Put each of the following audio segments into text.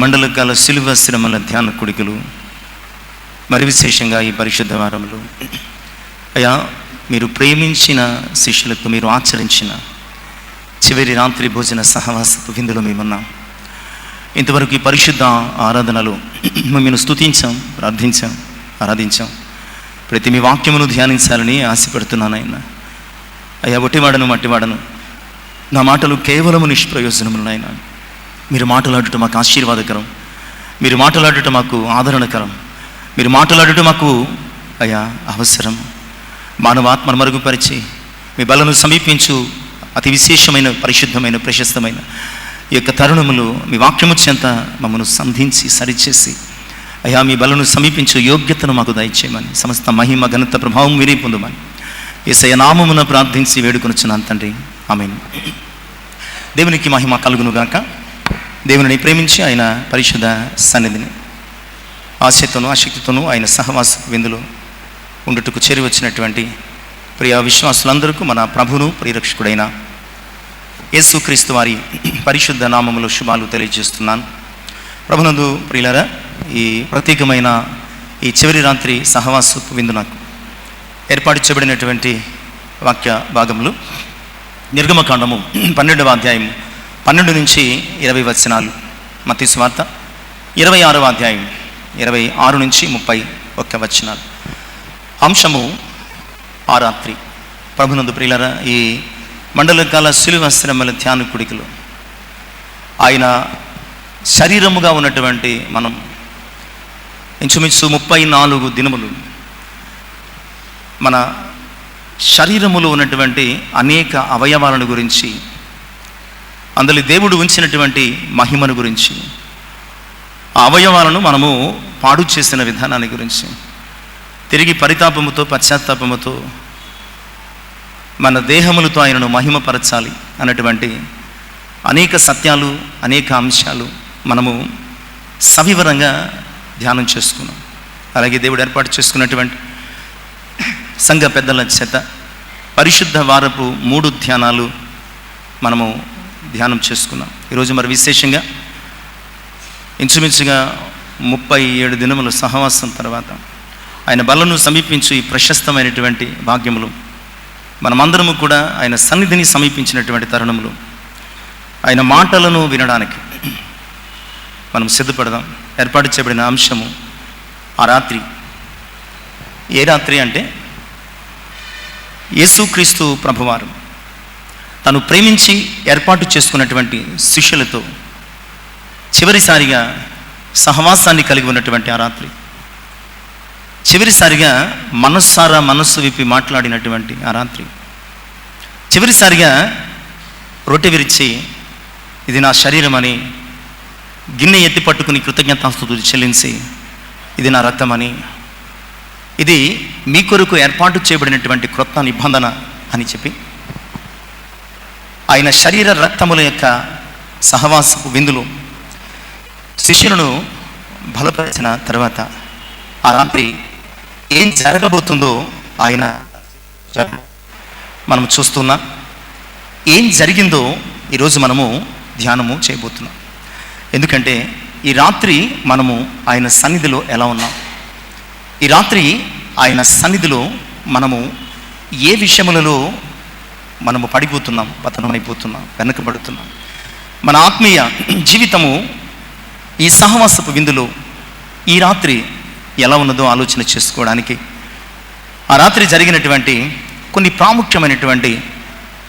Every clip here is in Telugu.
మండల కాల సిలువ శ్రమల ధ్యాన కుడికలు మరి విశేషంగా ఈ పరిశుద్ధ వారములు అయ్యా మీరు ప్రేమించిన శిష్యులకు మీరు ఆచరించిన చివరి రాత్రి భోజన సహవాసపు విందులో మేమున్నాం. ఇంతవరకు ఈ పరిశుద్ధ ఆరాధనలో మేము స్తుతించాం ప్రార్థించాం ఆరాధించాం. ప్రతి మీ వాక్యమును ధ్యానించాలని ఆశపడుతున్నాను ఆయన. అయ్యా ఒట్టివాడను మట్టివాడను. నా మాటలు కేవలము నిష్ప్రయోజనములు నాయన. మీరు మాట్లాడుట మాకు ఆశీర్వాదకరం. మీరు మాట్లాడుట మాకు ఆదరణకరం. మీరు మాట్లాడుట మాకు అయ్యా అవసరం. మానవాత్మను మరుగుపరిచి మీ బలను సమీపించు అతి విశేషమైన పరిశుద్ధమైన ప్రశస్తమైన ఈ యొక్క తరుణములు మీ వాక్యము చెంత మమ్మను సంధించి సరిచేసి అయ్యా మీ బలను సమీపించు యోగ్యతను మాకు దయచేయమని సమస్త మహిమ ఘనత ప్రభావం మీరే పొందమని ఏసయ నామమున ప్రార్థించి వేడుకొనుచున్నాను తండ్రి. ఆమెను. దేవునికి మహిమ కలుగును గాక. దేవుని ప్రేమించి ఆయన పరిశుద్ధ సన్నిధిని ఆశతోనూ ఆసక్తితోనూ ఆయన సహవాస విందులో ఉండుటకు చేరి వచ్చినటువంటి ప్రియ విశ్వాసులందరికీ మన ప్రభును ప్రియరక్షకుడైన యేసుక్రీస్తు వారి పరిశుద్ధ నామములో శుభాలు తెలియజేస్తున్నాను. ప్రభునందు ప్రియులరా ఈ ప్రత్యేకమైన ఈ చివరి రాత్రి సహవాస విందు నాకు ఏర్పాటు చేయబడినటువంటి వాక్య భాగములు నిర్గమకాండము పన్నెండవ అధ్యాయం పన్నెండు నుంచి ఇరవై వచనాలు. మతి స్వార్త ఇరవై ఆరవ అధ్యాయం ఇరవై ఆరు నుంచి ముప్పై ఒక్క వచనాలు. అంశము ఆ రాత్రి ప్రభునందు ప్రియులరా ఈ మండల కాల శిలువ శ్రమల ధ్యాన కుడికలు. ఆయన శరీరముగా ఉన్నటువంటి మనం ఇంచుమించు ముప్పై నాలుగు దినములు మన శరీరములో ఉన్నటువంటి అనేక అవయవాలను గురించి అందులో దేవుడు ఉంచినటువంటి మహిమను గురించి ఆ అవయవాలను మనము పాడు చేసిన విధానాన్ని గురించి తిరిగి పరితాపముతో పశ్చాత్తాపముతో మన దేహములతో ఆయనను మహిమపరచాలి అన్నటువంటి అనేక సత్యాలు అనేక అంశాలు మనము సవివరంగా ధ్యానం చేసుకున్నాం. అలాగే దేవుడు ఏర్పాటు చేసుకున్నటువంటి సంఘ పెద్దల చేత పరిశుద్ధ వారపు మూడు ధ్యానాలు మనము ధ్యానం చేసుకున్నాం. ఈరోజు మరి విశేషంగా ఇంచుమించుగా ముప్పై ఏడు దినముల సహవాసం తర్వాత ఆయన బలను సమీపించు ఈ ప్రశస్తమైనటువంటి భాగ్యములు మనమందరము కూడా ఆయన సన్నిధిని సమీపించినటువంటి తరుణములు ఆయన మాటలను వినడానికి మనం సిద్ధపడదాం. ఏర్పాటు చేయబడిన అంశము ఆ రాత్రి. ఏ రాత్రి అంటే యేసుక్రీస్తు ప్రభువారు. తను ప్రేమించి ఏర్పాటు చేసుకున్నటువంటి శిష్యులతో చివరిసారిగా సహవాసాన్ని కలిగి ఉన్నటువంటి ఆ రాత్రి. చివరిసారిగా మనస్సారా మనస్సు విప్పి మాట్లాడినటువంటి ఆ రాత్రి. చివరిసారిగా రొట్టె విరిచి ఇది నా శరీరం అని గిన్నె ఎత్తి పట్టుకుని కృతజ్ఞతాస్తుతులు చెల్లించి ఇది నా రక్తమని ఇది మీ కొరకు ఏర్పాటు చేయబడినటువంటి క్రొత్త నిబంధన అని చెప్పి ఆయన శరీర రక్తముల యొక్క సహవాసపు విందులు. శిష్యులను బలపరిచిన తర్వాత ఆ రాత్రి ఏం జరగబోతుందో ఆయన మనం చూస్తున్నాం. ఏం జరిగిందో ఈరోజు మనము ధ్యానము చేయబోతున్నాం. ఎందుకంటే ఈ రాత్రి మనము ఆయన సన్నిధిలో ఎలా ఉన్నాం? ఈ రాత్రి ఆయన సన్నిధిలో మనము ఏ విషయములలో మనము పడిపోతున్నాం పతనమైపోతున్నాం వెనకబడుతున్నాం. మన ఆత్మీయ జీవితము ఈ సహవాసపు విందులో ఈ రాత్రి ఎలా ఉన్నదో ఆలోచన చేసుకోవడానికి ఆ రాత్రి జరిగినటువంటి కొన్ని ప్రాముఖ్యమైనటువంటి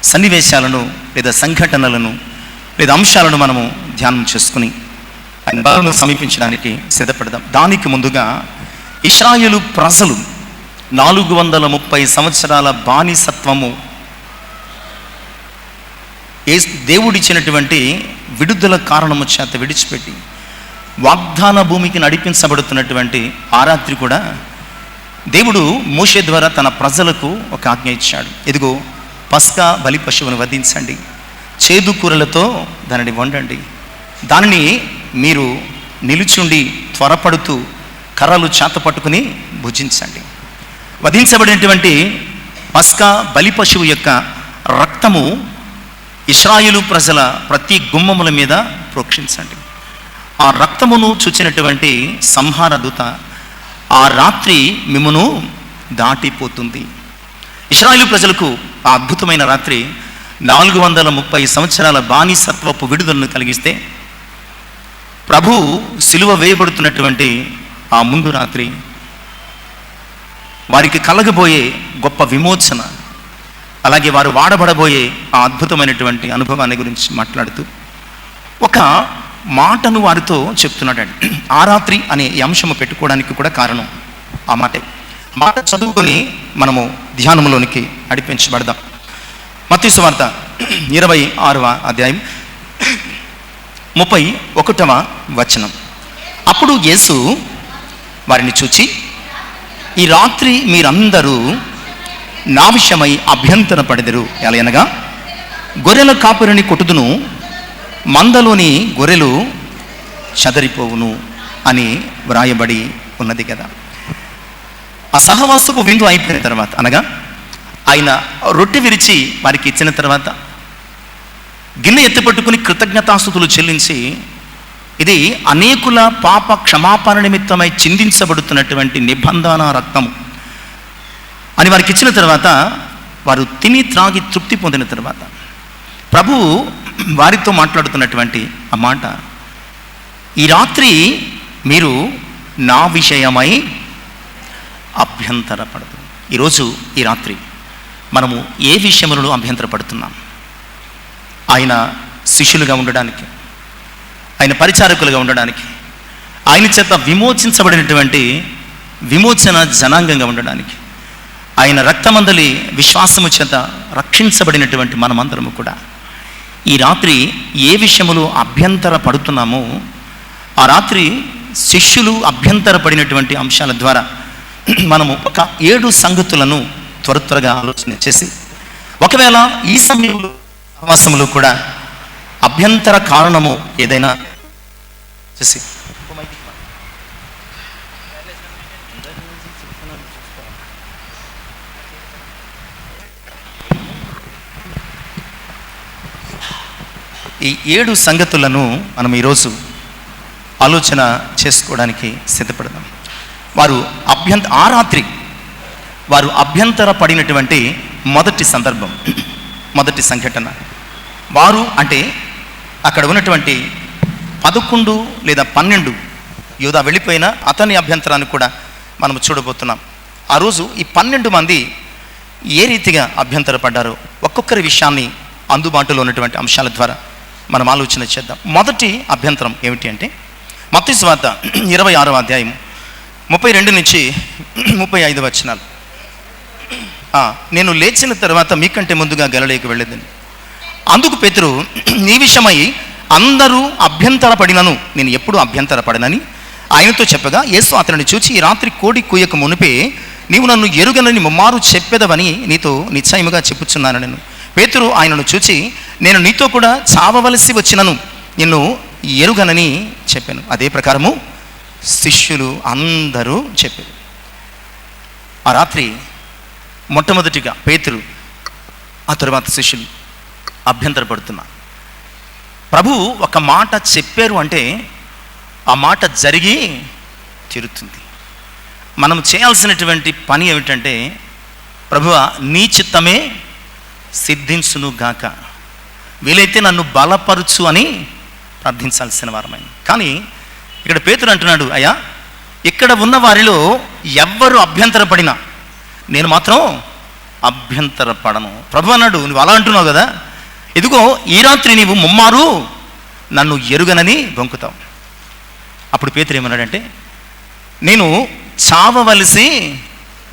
సన్నివేశాలను లేదా సంఘటనలను లేదా అంశాలను మనము ధ్యానం చేసుకుని ఆయన బలను సమీపించడానికి సిద్ధపడదాం. దానికి ముందుగా ఇస్రాయేలు ప్రజలు నాలుగు వందల ముప్పై సంవత్సరాల బానిసత్వము ఏ దేవుడిచ్చినటువంటి విడుదల కారణము చేత విడిచిపెట్టి వాగ్దాన భూమికి నడిపించబడుతున్నటువంటి ఆ రాత్రి కూడా దేవుడు మోషే ద్వారా తన ప్రజలకు ఒక ఆజ్ఞ ఇచ్చాడు. ఇదిగో పస్కా బలి పశువును వధించండి. చేదు కూరలతో దానిని వండండి. దానిని మీరు నిలుచుండి త్వరపడుతూ కర్రలు చేత పట్టుకుని భుజించండి. వధించబడినటువంటి పస్కా బలి పశువు యొక్క రక్తము ఇస్రాయిలు ప్రజల ప్రతి గుమ్మముల మీద ప్రోక్షించండి. ఆ రక్తమును చూచినటువంటి సంహార దూత ఆ రాత్రి మిమ్మను దాటిపోతుంది. ఇస్రాయిలు ప్రజలకు ఆ అద్భుతమైన రాత్రి నాలుగు వందల ముప్పై సంవత్సరాల బానిసత్వపు విడుదలను కలిగిస్తే ప్రభు సిలువ వేయబడుతున్నటువంటి ఆ ముందు రాత్రి వారికి కలగబోయే గొప్ప విమోచన అలాగే వారు వాడబడబోయే ఆ అద్భుతమైనటువంటి అనుభవాన్ని గురించి మాట్లాడుతూ ఒక మాటను వారితో చెప్తున్నాడండి. ఆ రాత్రి అనే అంశము పెట్టుకోవడానికి కూడా కారణం ఆ మాటే. మాట చదువుకొని మనము ధ్యానంలోనికి నడిపించబడదాం. మత్తీసు వార్త ఇరవై ఆరవ అధ్యాయం ముప్పై ఒకటవ వచనం. అప్పుడు యేసు వారిని చూచి ఈ రాత్రి మీరందరూ నా విషయమై అభ్యంతర పడెదరు. ఎలయనగా గొర్రెల కాపురిని కొట్టుదును మందలోని గొర్రెలు చదరిపోవును అని వ్రాయబడి ఉన్నది కదా. ఆ సహవాసపు విందు అయిపోయిన తర్వాత అనగా ఆయన రొట్టె విరిచి వారికి ఇచ్చిన తర్వాత గిన్నె ఎత్తిపట్టుకుని కృతజ్ఞతాస్థుతులు చెల్లించి ఇది అనేకుల పాప క్షమాపణ నిమిత్తమై చిందించబడుతున్నటువంటి నిబంధన రక్తము. అని వారికి ఇచ్చిన తర్వాత వారు తిని త్రాగి తృప్తి పొందిన తర్వాత ప్రభువు వారితో మాట్లాడుతున్నటువంటి ఆ మాట ఈ రాత్రి మీరు నా విషయమై అభ్యంతరపడదు. ఈరోజు ఈ రాత్రి మనము ఏ విషయములలో అభ్యంతరపడుతున్నాం? ఆయన శిష్యులుగా ఉండడానికి ఆయన పరిచారకులుగా ఉండడానికి ఆయన చేత విమోచించబడినటువంటి విమోచన జనాంగంగా ఉండడానికి ఆయన రక్తమందలి విశ్వాసము చేత రక్షించబడినటువంటి మనమందరము కూడా. ఈ రాత్రి ఏ విషయములో అభ్యంతర పడుతున్నామో ఆ రాత్రి శిష్యులు అభ్యంతర పడినటువంటి అంశాల ద్వారా మనము ఒక ఏడు సంగతులను త్వర త్వరగా ఆలోచన చేసి ఒకవేళ ఈ సమయంలో సహవాసములో కూడా అభ్యంతర కారణము ఏదైనా చేసి ఈ ఏడు సంగతులను మనం ఈరోజు ఆలోచన చేసుకోవడానికి సిద్ధపడదాం. వారు అభ్యంత ఆ రాత్రి వారు అభ్యంతర పడినటువంటి మొదటి సందర్భం మొదటి సంఘటన. వారు అంటే అక్కడ ఉన్నటువంటి పదకొండు లేదా పన్నెండు యోధా వెళ్ళిపోయిన అతని అభ్యంతరాన్ని కూడా మనం చూడబోతున్నాం. ఆ రోజు ఈ పన్నెండు మంది ఏ రీతిగా అభ్యంతరపడ్డారో ఒక్కొక్కరి విషయాన్ని అందుబాటులో ఉన్నటువంటి అంశాల ద్వారా మనం ఆలోచన చేద్దాం. మొదటి అభ్యంతరం ఏమిటి అంటే మత్తి స్వాత ఇరవై ఆరవ అధ్యాయం ముప్పై రెండు నుంచి ముప్పై ఐదు వచనాలు. నేను లేచిన తర్వాత మీకంటే ముందుగా గలలోకి వెళ్ళేదని అందుకు పేతురు నీ విషయమై అందరూ అభ్యంతర పడినను నేను ఎప్పుడు అభ్యంతరపడనని ఆయనతో చెప్పగా యేసు అతనిని చూచి ఈ రాత్రి కోడి కూయక మునిపే నీవు నన్ను ఎరుగనని ముమ్మారు చెప్పేదవని నీతో నిశ్చయముగా చెప్పుచున్నాను నేను. పేతురు ఆయనను చూచి నేను నీతో కూడా చావవలసి వచ్చినను. నిన్ను ఎరుగనని చెప్పాను. అదే ప్రకారము శిష్యులు అందరూ చెప్పారు. ఆ రాత్రి మొట్టమొదటిగా పేతురు ఆ తరువాత శిష్యులు అభ్యంతరపడుతున్నా ప్రభు ఒక మాట చెప్పారు అంటే ఆ మాట జరిగి తీరుతుంది. మనం చేయాల్సినటువంటి పని ఏమిటంటే ప్రభువ నీ చిత్తమే సిద్ధించును గాక. వీలైతే నన్ను బలపరచు అని ప్రార్థించాల్సిన వారమైన కానీ ఇక్కడ పేతురు అంటున్నాడు అయ్యా ఇక్కడ ఉన్న వారిలో ఎవ్వరు అభ్యంతరపడినా? నేను మాత్రం అభ్యంతరపడను. ప్రభు అన్నాడు నువ్వు అలా అంటున్నావు కదా? ఇదిగో ఈ రాత్రి నీవు ముమ్మారు నన్ను ఎరుగనని బొంకుతావు. అప్పుడు పేతురు ఏమన్నాడంటే నేను చావవలసి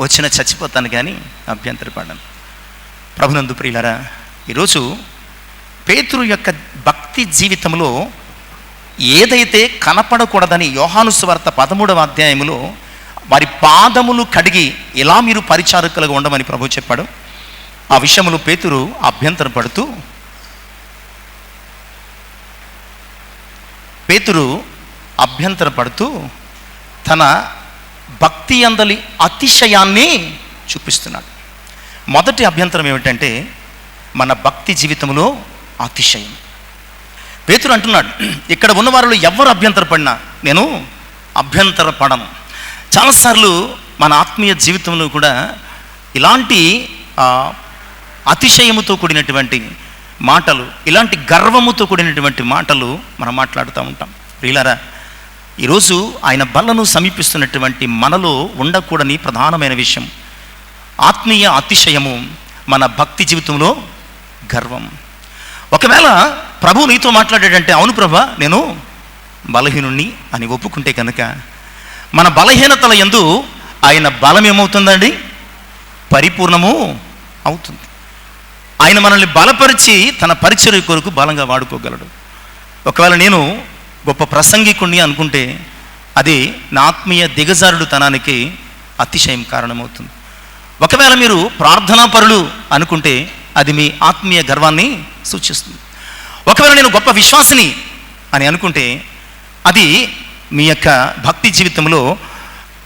వచ్చిన చచ్చిపోతాను కానీ అభ్యంతరపడను. ప్రభునందు ప్రియులరా ఈరోజు పేతురు యొక్క భక్తి జీవితంలో ఏదైతే కనపడకూడదని యోహానుస్వార్త పదమూడవ అధ్యాయంలో వారి పాదములు కడిగి ఎలా మీరు పరిచారకులుగా ఉండమని ప్రభు చెప్పాడు. ఆ విషయములో పేతురు అభ్యంతరం పడుతూ పేతురు అభ్యంతర పడుతూ తన భక్తి అందలి అతిశయాన్ని చూపిస్తున్నాడు. మొదటి అభ్యంతరం ఏమిటంటే మన భక్తి జీవితంలో అతిశయం. పేతురు అంటున్నాడు ఇక్కడ ఉన్న వారిలో ఎవరు అభ్యంతరపడినా నేను అభ్యంతరపడను. చాలాసార్లు మన ఆత్మీయ జీవితంలో కూడా ఇలాంటి అతిశయముతో కూడినటువంటి మాటలు ఇలాంటి గర్వముతో కూడినటువంటి మాటలు మనం మాట్లాడుతూ ఉంటాం. ప్రియులారా ఈరోజు ఆయన బలను సమీపిస్తున్నటువంటి మనలో ఉండకూడని ప్రధానమైన విషయం ఆత్మీయ అతిశయము మన భక్తి జీవితంలో గర్వం. ఒకవేళ ప్రభు నీతో మాట్లాడాడంటే అవును ప్రభా నేను బలహీనుణ్ణి అని ఒప్పుకుంటే కనుక మన బలహీనతల ఎందు ఆయన బలం ఏమవుతుందండి పరిపూర్ణము అవుతుంది. ఆయన మనల్ని బలపరిచి తన పరిచర్య కొరకు బలంగా వాడుకోగలడు. ఒకవేళ నేను గొప్ప ప్రసంగికుణ్ణి అనుకుంటే అది నా ఆత్మీయ దిగజారుడుతనానికి అతిశయం కారణమవుతుంది. ఒకవేళ మీరు ప్రార్థనా పరులు అనుకుంటే అది మీ ఆత్మీయ గర్వాన్ని సూచిస్తుంది. ఒకవేళ నేను గొప్ప విశ్వాసిని అని అనుకుంటే అది మీ యొక్క భక్తి జీవితంలో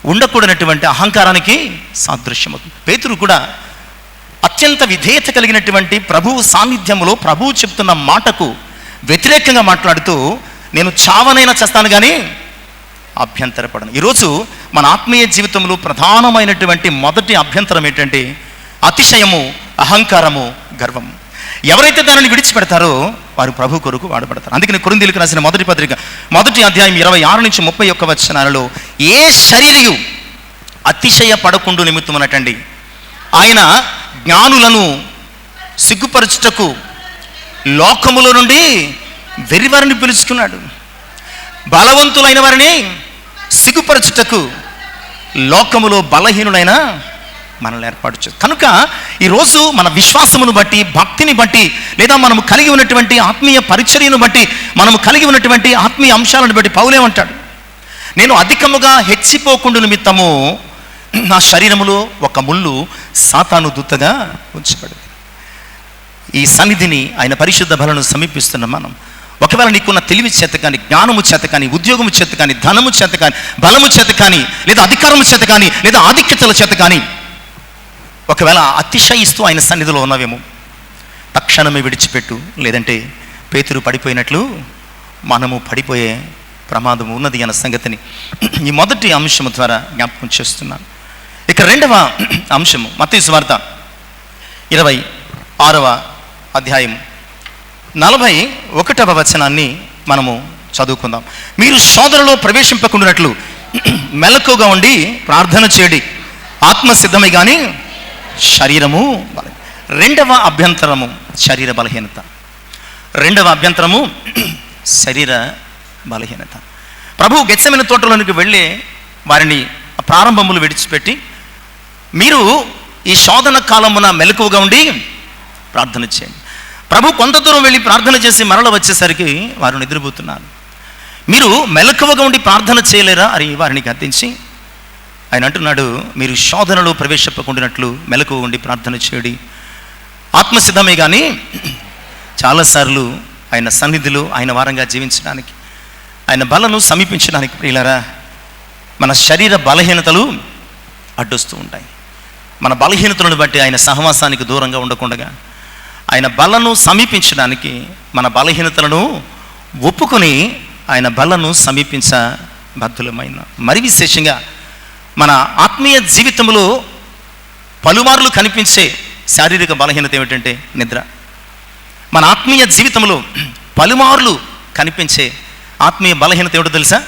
ఉండకూడనటువంటి అహంకారానికి సాదృశ్యమవుతుంది. పేతురు కూడా అత్యంత విధేయత కలిగినటువంటి ప్రభువు సాన్నిధ్యంలో ప్రభువు చెప్తున్న మాటకు వ్యతిరేకంగా మాట్లాడుతూ నేను చావనైనా చేస్తాను కానీ అభ్యంతరపడను. ఈరోజు మన ఆత్మీయ జీవితంలో ప్రధానమైనటువంటి మొదటి అభ్యంతరం ఏంటంటే అతిశయము అహంకారము గర్వము ఎవరైతే దానిని విడిచిపెడతారో వారు ప్రభు కొరకు వాడబడతారు. అందుకని కొరిందీలకు రాసిన మొదటి పత్రిక మొదటి అధ్యాయం ఇరవై ఆరు నుంచి ముప్పై ఒక్క వచనాలలో ఏ శరీరయు అతిశయ పడకుండు నిమిత్తమనటండి. ఆయన జ్ఞానులను సిగ్గుపరచుటకు లోకములో నుండి వెర్రివారిని పిలుచుకున్నాడు. బలవంతులైన వారిని సిగ్గుపరచుటకు లోకములో బలహీనుడైన మనల్ని ఏర్పాటు కనుక ఈరోజు మన విశ్వాసమును బట్టి భక్తిని బట్టి లేదా మనము కలిగి ఉన్నటువంటి ఆత్మీయ పరిచర్యను బట్టి మనము కలిగి ఉన్నటువంటి ఆత్మీయ అంశాలను బట్టి పౌలేమంటాడు నేను అధికముగా హెచ్చిపోకుండా నిమిత్తము నా శరీరములో ఒక ముళ్ళు సాతాను దుత్తగా ఉంచబడింది. ఈ సన్నిధిని ఆయన పరిశుద్ధ బలను సమీపిస్తున్న మనం. ఒకవేళ నీకున్న తెలివి చేత కానీ జ్ఞానము చేత కానీ ఉద్యోగము చేత కానీ ధనము చేత కానీ బలము చేత కానీ లేదా అధికారము చేత కానీ లేదా ఆధిక్యతల చేత కానీ ఒకవేళ అతిశయిస్తూ ఆయన సన్నిధిలో ఉన్నవేమో తక్షణమే విడిచిపెట్టు. లేదంటే పేతురు పడిపోయినట్లు మనము పడిపోయే ప్రమాదం ఉన్నది అన్న సంగతిని ఈ మొదటి అంశము ద్వారా జ్ఞాపకం చేస్తున్నాను. ఇక రెండవ అంశము మత్తయి స్వార్థ ఇరవై ఆరవ అధ్యాయం నలభై ఒకటవ వచనాన్ని మనము చదువుకుందాం. మీరు శోధనలో ప్రవేశింపకుండానట్లు మెలకుగా ఉండి ప్రార్థన చేయడి. ఆత్మసిద్ధమే కానీ శరీరము రెండవ అభ్యంతరము శరీర బలహీనత. రెండవ అభ్యంతరము శరీర బలహీనత. ప్రభు గెచ్చమైన తోటలోనికి వెళ్ళి వారిని ప్రారంభములు విడిచిపెట్టి మీరు ఈ శోధన కాలమున మెలకువగా ఉండి ప్రార్థన చేయండి. ప్రభు కొంత దూరం వెళ్ళి ప్రార్థన చేసి మరల వచ్చేసరికి వారు నిద్రపోతున్నారు. మీరు మెలకువగా ఉండి ప్రార్థన చేయలేరా అని వారిని గద్దించి ఆయన అంటున్నాడు మీరు శోధనలో ప్రవేశపకుండినట్లు మెలకువ ఉండి ప్రార్థన చేయడి. ఆత్మసిద్ధమే కానీ చాలాసార్లు ఆయన సన్నిధిలో ఆయన వారంగా జీవించడానికి ఆయన బలను సమీపించడానికి ప్రియులరా మన శరీర బలహీనతలు అడ్డొస్తూ ఉంటాయి. మన బలహీనతలను బట్టి ఆయన సహవాసానికి దూరంగా ఉండకుండగా ఆయన బలను సమీపించడానికి మన బలహీనతలను ఒప్పుకొని ఆయన బలను సమీపించ బద్ధులమైన మరి విశేషంగా మన ఆత్మీయ జీవితంలో పలుమార్లు కనిపించే శారీరక బలహీనత ఏమిటంటే నిద్ర. మన ఆత్మీయ జీవితంలో పలుమార్లు కనిపించే ఆత్మీయ బలహీనత ఏమిటో తెలుసా?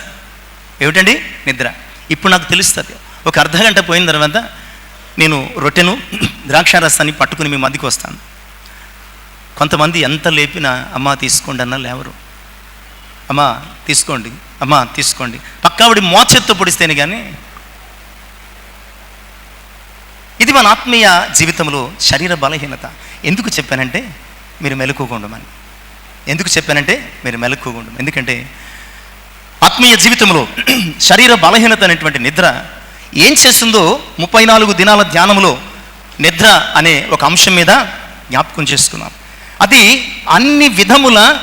ఏమిటండి? నిద్ర. ఇప్పుడు నాకు తెలుస్తుంది. ఒక అర్ధ గంట పోయిన తర్వాత నేను రొట్టెను ద్రాక్షారసాన్ని పట్టుకుని మీ మధ్యకి వస్తాను. కొంతమంది ఎంత లేపినా అమ్మ తీసుకోండి అన్న లేవరు అమ్మ తీసుకోండి అమ్మ తీసుకోండి. పక్కావిడి మోచెత్తో పొడిస్తేనే కానీ ఇది మన ఆత్మీయ జీవితంలో శరీర బలహీనత. ఎందుకు చెప్పానంటే మీరు మెలకుకోండమని ఎందుకు చెప్పానంటే మీరు మెలకుకోండం ఎందుకంటే ఆత్మీయ జీవితంలో శరీర బలహీనత అనేటువంటి నిద్ర ఏం చేస్తుందో ముప్పై నాలుగు దినాల ధ్యానంలో నిద్ర అనే ఒక అంశం మీద జ్ఞాపకం చేసుకున్నాం. అది అన్ని విధముల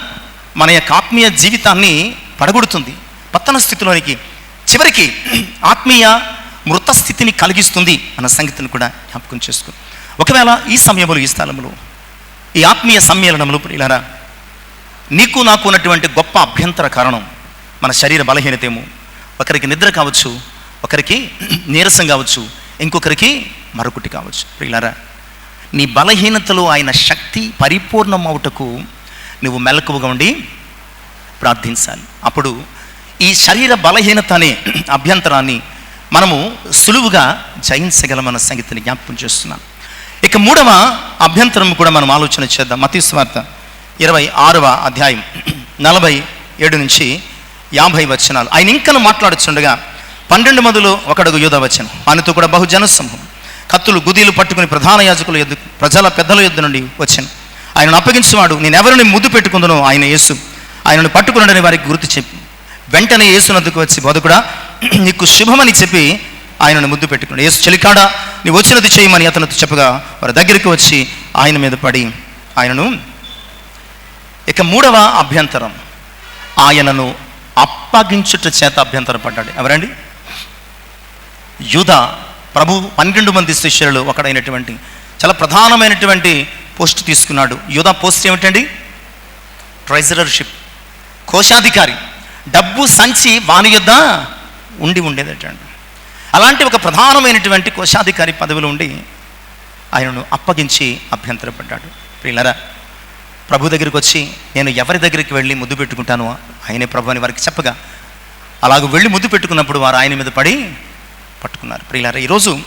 మన యొక్క ఆత్మీయ జీవితాన్ని పడగొడుతుంది. పతన స్థితిలోనికి చివరికి ఆత్మీయ మృత స్థితిని కలిగిస్తుంది అన్న సంగతిని కూడా జ్ఞాపకం చేసుకుని. ఒకవేళ ఈ సమయంలో ఈ స్థలంలో ఈ ఆత్మీయ సమ్మేళనంలో ఇలారా నీకు నాకు ఉన్నటువంటి గొప్ప అభ్యంతర కారణం మన శరీర బలహీనతేమో. ఒకరికి నిద్ర కావచ్చు ఒకరికి నీరసం కావచ్చు ఇంకొకరికి మరొకటి కావచ్చు. ప్రియులారా నీ బలహీనతలో ఆయన శక్తి పరిపూర్ణం అవుటకు నువ్వు మెలకువగా ఉండి ప్రార్థించాలి. అప్పుడు ఈ శరీర బలహీనత అనే అభ్యంతరాన్ని మనము సులువుగా జయించగలమన్న సంగతిని జ్ఞాపకం చేస్తున్నాను. ఇక మూడవ అభ్యంతరం కూడా మనం ఆలోచన చేద్దాం. మతీశ్వార్త ఇరవై ఆరవ అధ్యాయం నలభై ఏడు నుంచి యాభై వచనాలు. ఆయన ఇంకను మాట్లాడుచుండగా పన్నెండు మందిలో ఒకడుగు యూధ వచనం ఆయనతో కూడా బహుజన సమూహం. కత్తులు గుదీలు పట్టుకుని ప్రధాన యాజకుల ఎద్దు ప్రజల పెద్దల ఎద్దు నుండి వచ్చాను. ఆయనను అప్పగించేవాడు నేను ఎవరిని ముద్దు పెట్టుకుందునో ఆయన యేసు. ఆయనను పట్టుకున్నాడని వారికి గుర్తు చెప్పి వెంటనే యేసునందుకు వచ్చి బోధకుడా నీకు శుభమని చెప్పి ఆయనను ముద్దు పెట్టుకున్నాడు. యేసు చెలికాడా నీ వచ్చినది చేయమని అతనితో చెప్పగా వారి దగ్గరికి వచ్చి ఆయన మీద పడి ఆయనను ఇక మూడవ అభ్యంతరం ఆయనను అప్పగించుట చేత అభ్యంతరపడ్డాడు. ఎవరండి? యుధ ప్రభు పన్నెండు మంది శిష్యులలో ఒకడైనటువంటి చాలా ప్రధానమైనటువంటి పోస్ట్ తీసుకున్నాడు. యూద పోస్ట్ ఏమిటండి? ట్రెజరర్షిప్. కోశాధికారి. డబ్బు సంచి వాని యొద్ద ఉండి ఉండేదటండి. అలాంటి ఒక ప్రధానమైనటువంటి కోశాధికారి పదవిలో ఉండి ఆయనను అప్పగించి అభ్యంతరపడ్డాడు. ప్రియులరా ప్రభు దగ్గరికి వచ్చి నేను ఎవరి దగ్గరికి వెళ్ళి ముద్దు పెట్టుకుంటానో ఆయనే ప్రభు అని వారికి చెప్పగా అలాగ వెళ్ళి ముద్దు పెట్టుకున్నప్పుడు వారు ఆయన మీద పడి పట్టుకున్నారు. ప్రియులారా ఈరోజు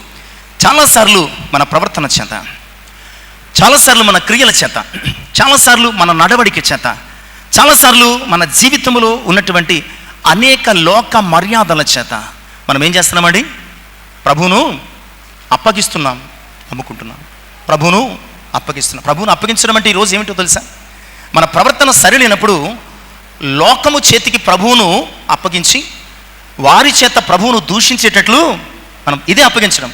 చాలాసార్లు మన ప్రవర్తన చేత చాలాసార్లు మన క్రియల చేత చాలాసార్లు మన నడవడిక చేత చాలాసార్లు మన జీవితంలో ఉన్నటువంటి అనేక లోక మర్యాదల చేత మనం ఏం చేస్తున్నామండి? ప్రభువును అప్పగిస్తున్నాం నమ్ముకుంటున్నాం. ప్రభును అప్పగిస్తున్నాం. ప్రభువును అప్పగించడం అంటే ఈరోజు ఏమిటో తెలుసా? మన ప్రవర్తన సరిలేనప్పుడు లోకము చేతికి ప్రభువును అప్పగించి వారి చేత ప్రభువును దూషించేటట్లు మనం ఇదే అప్పగించడం.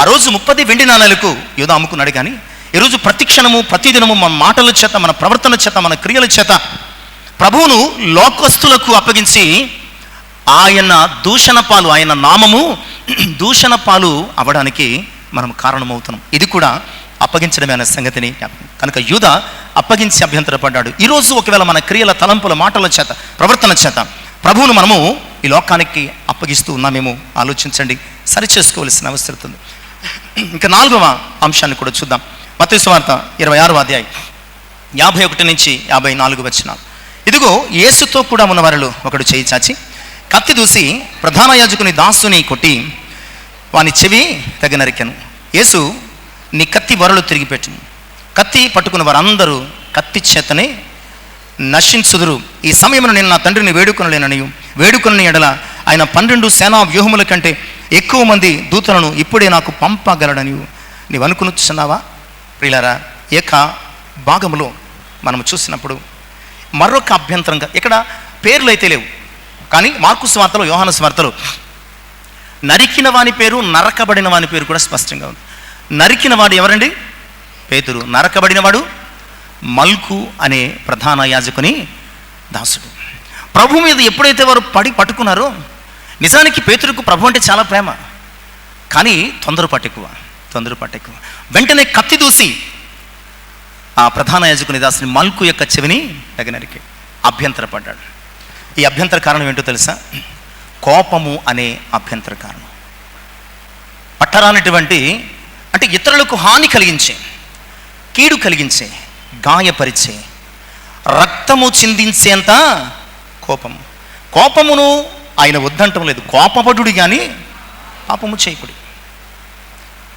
ఆ రోజు ముప్పది వెండి నాణాలకు ఏదో అమ్ముకున్నాడు కానీ ఈరోజు ప్రతి క్షణము ప్రతిదినము మన మాటల చేత మన ప్రవర్తన చేత మన క్రియల చేత ప్రభువును లోకస్తులకు అప్పగించి ఆయన దూషణ పాలు ఆయన నామము దూషణ పాలు అవ్వడానికి మనం కారణమవుతున్నాం. ఇది కూడా అప్పగించడమే అనే సంగతిని కనుక యూధ అప్పగించి అభ్యంతరపడ్డాడు. ఈరోజు ఒకవేళ మన క్రియల తలంపుల మాటల చేత ప్రవర్తన చేత ప్రభువును మనము ఈ లోకానికి అప్పగిస్తూ ఉన్నామేమో ఆలోచించండి. సరి చేసుకోవాల్సిన అవసరం ఉంది. ఇంకా నాలుగవ అంశాన్ని కూడా చూద్దాం. మత వార్త ఇరవై ఆరవ అధ్యాయం యాభై ఒకటి నుంచి యాభై నాలుగు వచ్చిన ఇదిగో యేసుతో కూడా ఉన్న ఒకడు చేయి చాచి కత్తి దూసి ప్రధాన యాజకుని దాసుని కొట్టి వాని చెవి తెగ నరికాను యేసు నీ కత్తి వరలు తిరిగి పెట్టింది కత్తి పట్టుకున్న వారందరూ కత్తి చేతనే నశించుదురు. ఈ సమయంలో నేను నా తండ్రిని వేడుకొనలేననియు. వేడుకొనని ఎడల ఆయన పన్నెండు సేనా వ్యూహముల కంటే ఎక్కువ మంది దూతలను ఇప్పుడే నాకు పంపగలడని నీవు అనుకునుచున్నావా ప్రియులారా ఏక భాగములో మనం చూసినప్పుడు మరొక అభ్యంతరంగా ఇక్కడ పేర్లు అయితే లేవు. కానీ మార్కు స్వార్తలు యోహాన స్వార్తలు నరికిన వాని పేరు నరకబడిన వాని పేరు కూడా స్పష్టంగా ఉంది. నరికిన వాడు ఎవరండి? పేతురు. నరకబడినవాడు మల్కు అనే ప్రధాన యాజకుని దాసుడు. ప్రభు మీద ఎప్పుడైతే వారు పడి పట్టుకున్నారో నిజానికి పేతురుకు ప్రభు అంటే చాలా ప్రేమ. కానీ తొందరపాటు ఎక్కువ తొందరపాటు ఎక్కువ. వెంటనే కత్తి దూసి ఆ ప్రధాన యాజకుని దాసుని మల్కు యొక్క చెవిని తగినరికి అభ్యంతరపడ్డాడు. ఈ అభ్యంతర కారణం ఏంటో తెలుసా? కోపము అనే అభ్యంతర కారణం. పట్టరానటువంటి అంటే ఇతరులకు హాని కలిగించే కీడు కలిగించే గాయపరిచే రక్తము చిందించేంత కోపము కోపమును ఆయన వద్దంటం లేదు. కోపపడుడి కానీ పాపము చేయకుడి.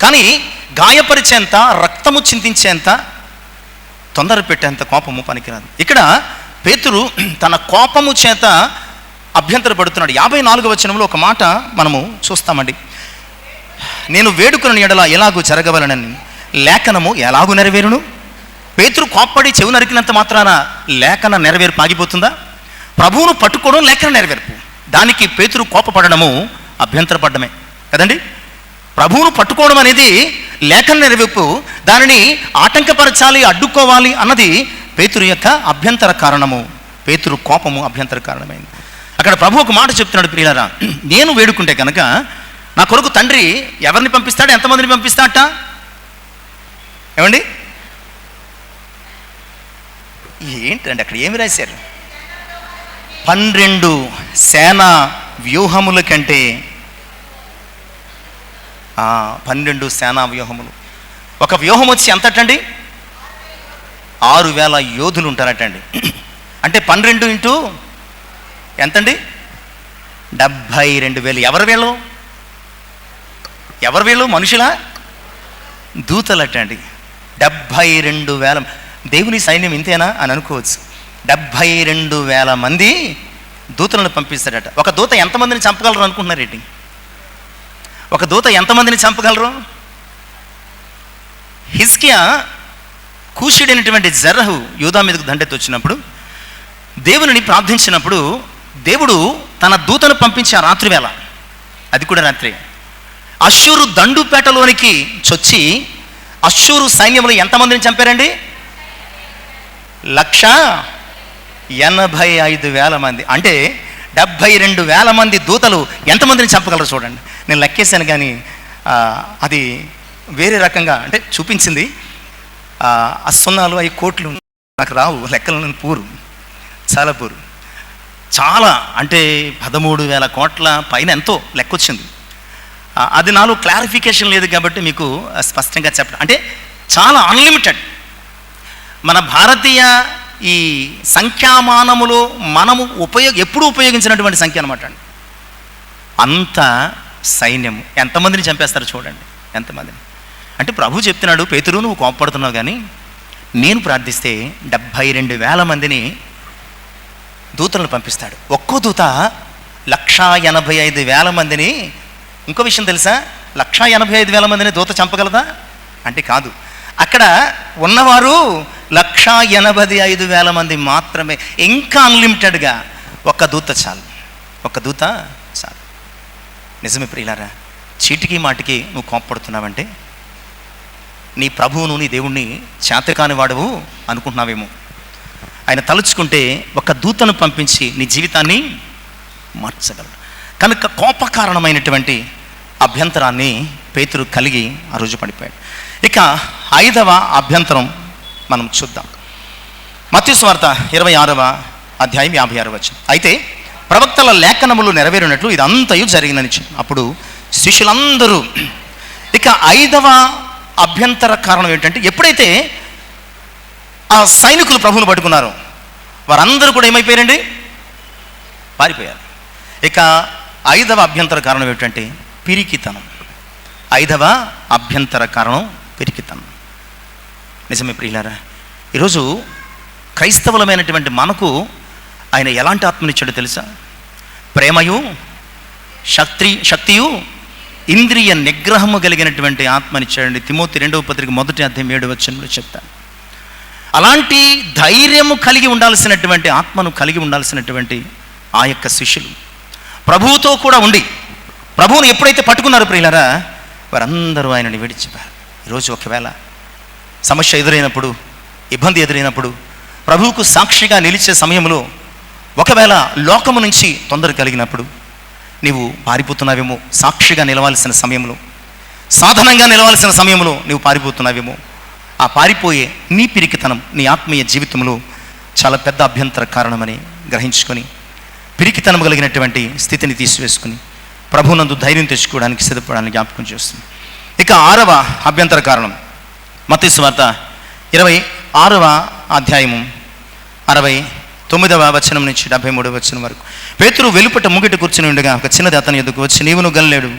కానీ గాయపరిచేంత రక్తము చిందించేంత తొందర పెట్టేంత కోపము పనికిరాదు. ఇక్కడ పేతురు తన కోపము చేత అభ్యంతరపడుతున్నాడు. యాభై నాలుగు వచనంలో ఒక మాట మనము చూస్తామండి. నేను వేడుకున్న ఎడల ఎలాగూ జరగవలనని లేఖనము ఎలాగూ నెరవేరును? పేతురు కోప్పడి చెవి నరికినంత మాత్రాన లేఖన నెరవేర్పు ఆగిపోతుందా? ప్రభువును పట్టుకోవడం లేఖన నెరవేర్పు. దానికి పేతురు కోపపడడము అభ్యంతరపడమే కదండి? ప్రభువును పట్టుకోవడం అనేది లేఖన నెరవేర్పు. దానిని ఆటంకపరచాలి అడ్డుకోవాలి అన్నది పేతురు యొక్క అభ్యంతర కారణము. పేతురు కోపము అభ్యంతర కారణమైంది. అక్కడ ప్రభు ఒక మాట చెప్తున్నాడు ప్రియులరా. నేను వేడుకుంటే కనుక నా కొరకు తండ్రి ఎవరిని పంపిస్తాడు? ఎంతమందిని పంపిస్తాట ఏమండి? ఏంటండి అక్కడ ఏమి రాశారు? పన్నెండు సేనా వ్యూహముల కంటే ఆ, పన్నెండు సేనా వ్యూహములు. ఒక వ్యూహం వచ్చి ఎంతటండి? ఆరు వేల యోధులు ఉంటారటండి. అంటే పన్నెండు ఇంటూ ఎంతండి? డెబ్భై రెండు వేలు. ఎవరు వేలు ఎవరు వీళ్ళు? మనుషులా? దూతలటండి. డెబ్భై రెండు వేల దేవుని సైన్యం ఇంతేనా అని అనుకోవచ్చు. డెబ్భై రెండు వేల మంది దూతలను పంపిస్తాడట ఒక దూత ఎంతమందిని చంపగలరు అనుకుంటున్నారేంటి ఒక దూత ఎంతమందిని చంపగలరు? హిస్కియా కూషుడైనటువంటి జర్రహు యూదా మీదకు దండెత్తి వచ్చినప్పుడు దేవుని ప్రార్థించినప్పుడు దేవుడు తన దూతను పంపించే ఆ రాత్రి వేళ అది కూడా రాత్రి అశ్షూరు దండుపేటలోనికి చొచ్చి అశ్షూరు సైన్యంలో ఎంతమందిని చంపారండి? లక్ష ఎనభై ఐదు వేల మంది. అంటే డెబ్భై రెండు వేల మంది దూతలు ఎంతమందిని చంపగలరు చూడండి. నేను లెక్కేశాను కానీ అది వేరే రకంగా అంటే చూపించింది. ఆ, సున్నాలు అవి కోట్లు నాకు రావు లెక్కలు పూరు. చాలా పూరు. చాలా అంటే పదమూడు వేల కోట్ల పైన ఎంతో లెక్క వచ్చింది అది నాలో క్లారిఫికేషన్ లేదు కాబట్టి మీకు స్పష్టంగా చెప్పడం అంటే చాలా అన్లిమిటెడ్ మన భారతీయ ఈ సంఖ్యామానములో మనము ఉపయోగ ఎప్పుడు ఉపయోగించినటువంటి సంఖ్య అనమాట అండి. అంత సైన్యం ఎంతమందిని చంపేస్తారో చూడండి. ఎంతమందిని? అంటే ప్రభు చెప్తున్నాడు పేతురు నువ్వు కోపడుతున్నావు కానీ నేను ప్రార్థిస్తే డెబ్భై రెండు వేల మందిని దూతలను పంపిస్తాడు. ఒక్కో దూత లక్షా ఎనభై ఐదు వేల మందిని ఇంకో విషయం తెలుసా? లక్షా ఎనభై ఐదు వేల మందిని దూత చంపగలదా? అంటే కాదు. అక్కడ ఉన్నవారు లక్షా ఎనభై ఐదు వేల మంది మాత్రమే ఇంకా అన్లిమిటెడ్గా ఒక్క దూత చాలు. ఒక్క దూత చాలు. నిజమే ప్రియులారా చీటికి మాటికి నువ్వు కోప్పడుతున్నావంటే నీ ప్రభువును నీ దేవుణ్ణి చేతకాని వాడవు అనుకుంటున్నావేమో. ఆయన తలుచుకుంటే ఒక దూతను పంపించి నీ జీవితాన్ని మార్చగలడు. కనుక కోపకారణమైనటువంటి అభ్యంతరాన్ని పేతురు కలిగి ఆ రోజు పడిపోయాడు. ఇక ఐదవ అభ్యంతరం మనం చూద్దాం. మత్స్వార్త ఇరవై ఆరవ అధ్యాయం యాభై ఆరు వచ్చింది అయితే ప్రవక్తల లేఖనములు నెరవేరినట్లు ఇదంతయు జరిగిందని అప్పుడు శిష్యులందరూ ఇక ఐదవ అభ్యంతర కారణం ఏంటంటే ఎప్పుడైతే ఆ సైనికులు ప్రభువును పట్టుకున్నారు వారందరూ కూడా ఏమైపోయారండి? పారిపోయారు. ఇక ఐదవ అభ్యంతర కారణం ఏమిటంటే పిరికితనం. ఐదవ అభ్యంతర కారణం పిరికితనం. నిజమే ప్రియులారా ఈరోజు క్రైస్తవులమైనటువంటి మనకు ఆయన ఎలాంటి ఆత్మనిచ్చాడో తెలుసా? ప్రేమయు శక్తి శక్తియు ఇంద్రియ నిగ్రహము కలిగినటువంటి ఆత్మనిచ్చాడండి తిమోతి రెండవ పత్రిక మొదటి అధ్యాయం ఏడు వచ్చంలో చెప్తాను అలాంటి ధైర్యము కలిగి ఉండాల్సినటువంటి ఆత్మను కలిగి ఉండాల్సినటువంటి ఆ యొక్క శిష్యులు ప్రభువుతో కూడా ఉండి ప్రభువును ఎప్పుడైతే పట్టుకున్నారు ప్రియులరా వారందరూ ఆయనని విడిచిపారు. ఈరోజు ఒకవేళ సమస్య ఎదురైనప్పుడు ఇబ్బంది ఎదురైనప్పుడు ప్రభువుకు సాక్షిగా నిలిచే సమయంలో ఒకవేళ లోకము నుంచి తొందర కలిగినప్పుడు నీవు పారిపోతున్నావేమో సాక్షిగా నిలవాల్సిన సమయంలో సాధనంగా నిలవాల్సిన సమయంలో నీవు పారిపోతున్నావేమో ఆ పారిపోయే నీ పిరికితనం నీ ఆత్మీయ జీవితంలో చాలా పెద్ద అభ్యంతర కారణమని గ్రహించుకొని పిరికితనం కలిగినటువంటి స్థితిని తీసివేసుకుని ప్రభునందు ధైర్యం తెచ్చుకోవడానికి సిద్ధపడడానికి జ్ఞాపకం చేస్తుంది. ఇక ఆరవ అభ్యంతర కారణం. మతీశ్వార్త ఇరవై ఆరవ అధ్యాయము అరవై తొమ్మిదవ వచనం నుంచి డెబ్బై మూడవ వచనం వరకు. పేతురు వెలుపట ముగిట కూర్చుని ఉండగా ఒక చిన్నది అతని ఎదుకు వచ్చి నీవును గల్లేడు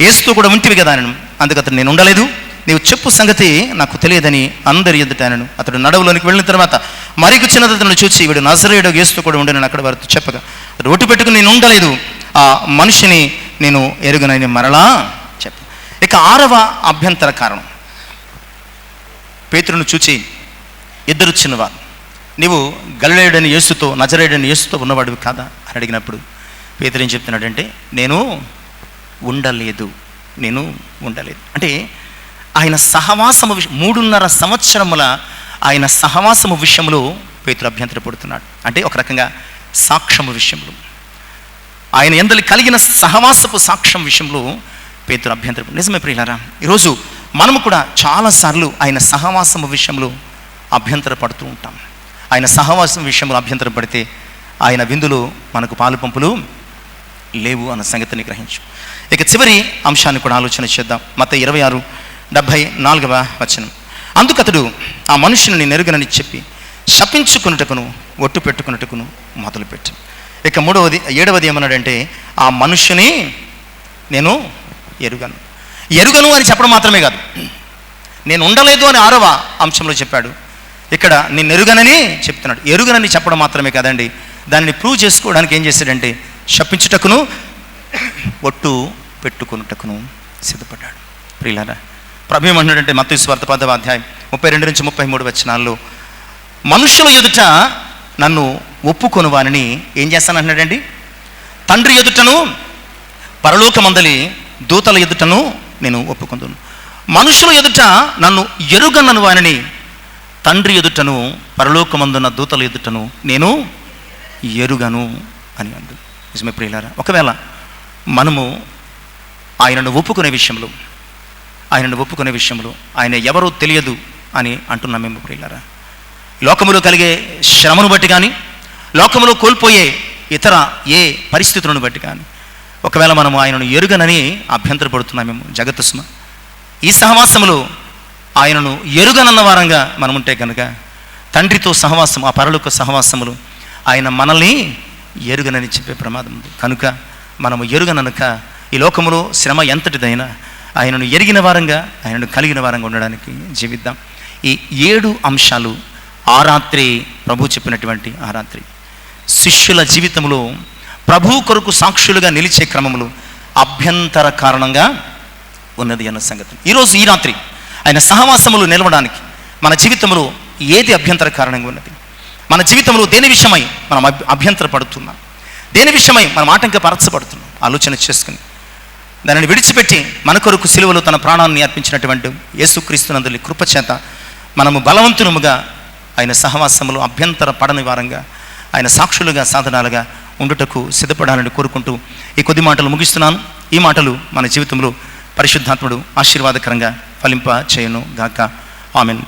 ఏస్తూ కూడా ఉంటివి కదా అని అందుకు అతను నేను ఉండలేదు నీవు చెప్పు సంగతి నాకు తెలియదని అందరి ఎదుటానను అతడు నడవులోనికి వెళ్ళిన తర్వాత మరికి చిన్నది అతను చూసి వీడు నజరేయుడు ఏస్తూ కూడా ఉండను అక్కడ వారితో చెప్పగా. రోడ్డు పెట్టుకుని నేను ఉండలేదు ఆ మనిషిని నేను ఎరుగనని మరలా చెప్ప. ఇక ఆరవ అభ్యంతర కారణం. పేతురును చూచి ఇద్దరు చిన్నవారు నీవు గలిలేయుడని యేసుతో నజరేయుడని యేసుతో ఉన్నవాడివి కాదా? అని అడిగినప్పుడు పేతురు ఏం చెప్తున్నాడంటే నేను ఉండలేదు నేను ఉండలేదు. అంటే ఆయన సహవాసము విష మూడున్నర సంవత్సరముల ఆయన సహవాసము విషయంలో పేతురు అభ్యంతరపడుతున్నాడు. అంటే ఒక రకంగా సాక్ష్యము విషయంలో. ఆయన ఎందలి కలిగిన సహవాసపు సాక్ష్యం విషయంలో పేతురు అభ్యంతరం నిజమే ప్రియులారా ఈరోజు మనము కూడా చాలాసార్లు ఆయన సహవాసము విషయంలో అభ్యంతరపడుతూ ఉంటాం. ఆయన సహవాసం విషయంలో అభ్యంతరం పడితే ఆయన విందులో మనకు పాలు పంపులు లేవు అన్న సంగతిని గ్రహించు. ఇక చివరి అంశాన్ని కూడా ఆలోచన చేద్దాం. మత ఇరవై ఆరు డెబ్భై నాలుగవ వచనం. అందుకతడు ఆ మనుషుని నెరుగనని చెప్పి శపించుకున్నటకును ఒట్టు పెట్టుకున్నటకును మొదలుపెట్టాను ఇక మూడవది ఏడవది ఏమన్నాడంటే ఆ మనుషుని నేను ఎరుగను. ఎరుగను అని చెప్పడం మాత్రమే కాదు. నేను ఉండలేదు అని ఆరవ అంశంలో చెప్పాడు. ఇక్కడ నేను ఎరుగనని చెప్తున్నాడు. ఎరుగనని చెప్పడం మాత్రమే కాదండి. దానిని ప్రూవ్ చేసుకోవడానికి ఏం చేశాడంటే శపించుటకును ఒట్టు పెట్టుకున్నటకును సిద్ధపడ్డాడు. ప్రియులారా ప్రభు ఏమంటున్నాడంటే మత్తయి స్వార్థ పదవ అధ్యాయం ముప్పై రెండు నుంచి ముప్పై మూడు వచనాల్లో మనుషుల ఎదుట నన్ను ఒప్పుకొను వాని ఏం చేస్తానంటున్నాడండి? తండ్రి ఎదుటను పరలోకమందలి దూతల ఎదుటను నేను ఒప్పుకుందును. మనుషుల ఎదుట నన్ను ఎరుగన్నను వానిని తండ్రి ఎదుటను పరలోకమందున్న దూతల ఎదుటను నేను ఎరుగను అని అందు. నిజమే ప్రియులారా ఒకవేళ మనము ఆయనను ఒప్పుకునే విషయంలో ఆయనను ఒప్పుకునే విషయంలో ఆయన ఎవరో తెలియదు అని అంటున్నాం మేము ప్రియులారా. లోకములో కలిగే శ్రమను బట్టి కానీ లోకములో కోల్పోయే ఇతర ఏ పరిస్థితులను బట్టి కానీ ఒకవేళ మనము ఆయనను ఎరుగనని అభ్యంతరపడుతున్నాం మేము జగత్తుస్మ. ఈ సహవాసములో ఆయనను ఎరుగనన్న వారంగా మనం ఉంటే కనుక తండ్రితో సహవాసం ఆ పరలోక సహవాసములు ఆయన మనల్ని ఎరుగనని చెప్పే ప్రమాదం ఉంది. కనుక మనము ఎరుగననుక ఈ లోకములో శ్రమ ఎంతటిదైనా ఆయనను ఎరిగిన వారంగా ఆయనను కలిగిన వారంగా ఉండడానికి జీవిద్దాం. ఈ ఏడు అంశాలు ఆ రాత్రి ప్రభు చెప్పినటువంటి ఆ రాత్రి శిష్యుల జీవితంలో ప్రభు కొరకు సాక్షులుగా నిలిచే క్రమములు అభ్యంతర కారణంగా ఉన్నది అన్న సంగతి. ఈరోజు ఈ రాత్రి ఆయన సహవాసములు నిలవడానికి మన జీవితంలో ఏది అభ్యంతర కారణంగా ఉన్నది? మన జీవితంలో దేని విషయమై మనం అభ్యంతర పడుతున్నాం దేని విషయమై మనం ఆటంకపరచబడుతున్నాం? ఆలోచన చేసుకుని. దానిని విడిచిపెట్టి మన కొరకు సిలువలో తన ప్రాణాన్ని అర్పించినటువంటి యేసుక్రీస్తునందులి కృపచేత మనము బలవంతునముగా ఆయన సహవాసములు అభ్యంతర పడని వారంగా ఆయన సాక్షులుగా సాధనాలుగా ఉండుటకు సిద్ధపడాలని కోరుకుంటూ ఈ కొద్ది మాటలు ముగిస్తున్నాను. ఈ మాటలు మన జీవితంలో పరిశుద్ధాత్ముడు ఆశీర్వాదకరంగా ఫలింప చేయను గాక ఆమెన్.